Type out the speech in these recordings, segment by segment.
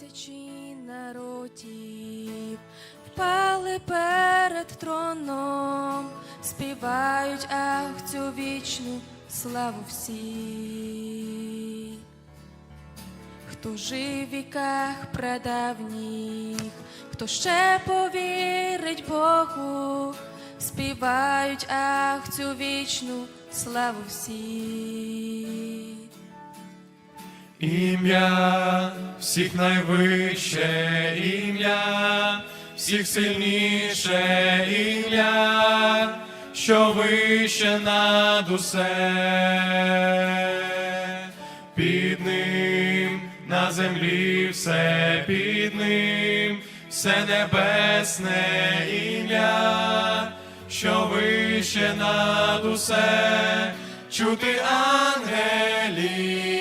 Тисячі народів впали перед троном, співають ах цю вічну славу всі. Хто жив в віках прадавніх, хто ще повірить Богу, співають ах цю вічну славу всі. Ім'я всіх найвище ім'я, всіх сильніше ім'я, що вище над усе. Під ним на землі все під ним, все небесне ім'я, що вище над усе, чути ангелів,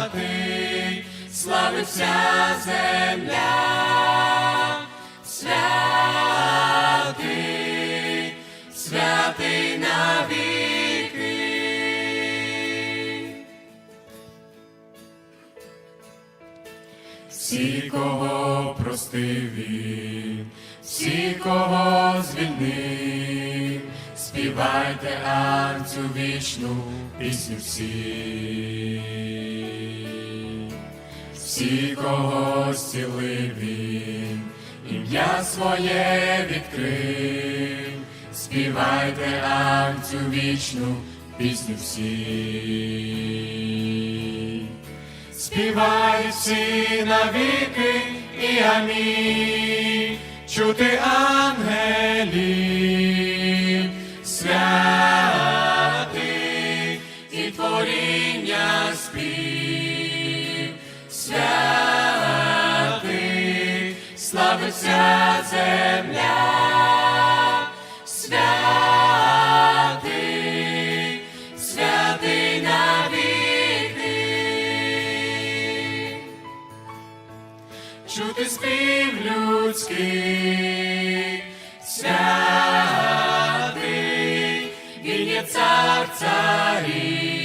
святий, славиться земля, святий, святий навіки. Всі, кого простив він, всі, кого звільнив, співайте цю вічну пісню всі. Всі, кого зцілив він, ім'я своє відкрив, співайте цю вічну пісню всі. Співають всі навіки і амінь, чути ангелів, і творіння спів, святий, славиться земля, святий, святий навіки. чути спів людський, святий, цар царів,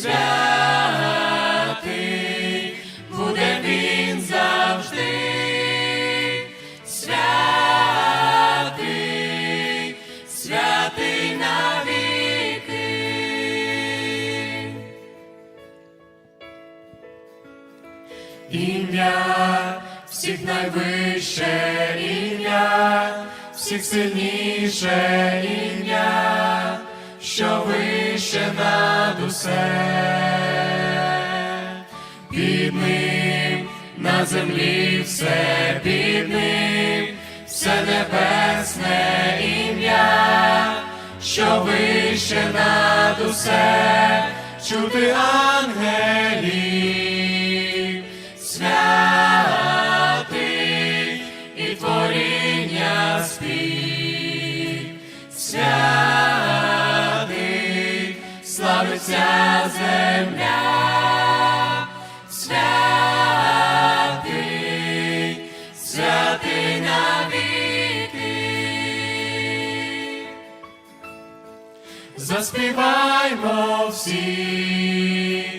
святий, буде він завжди, святий, святий навіки. Ім'я всіх найвище всіх сильніше ім'я, що вище над усе. Під ним на землі все під ним, все небесне ім'я, що вище над усе, чути ангелів, святий славиться земля, святий, святий навіки. Заспіваймо всі,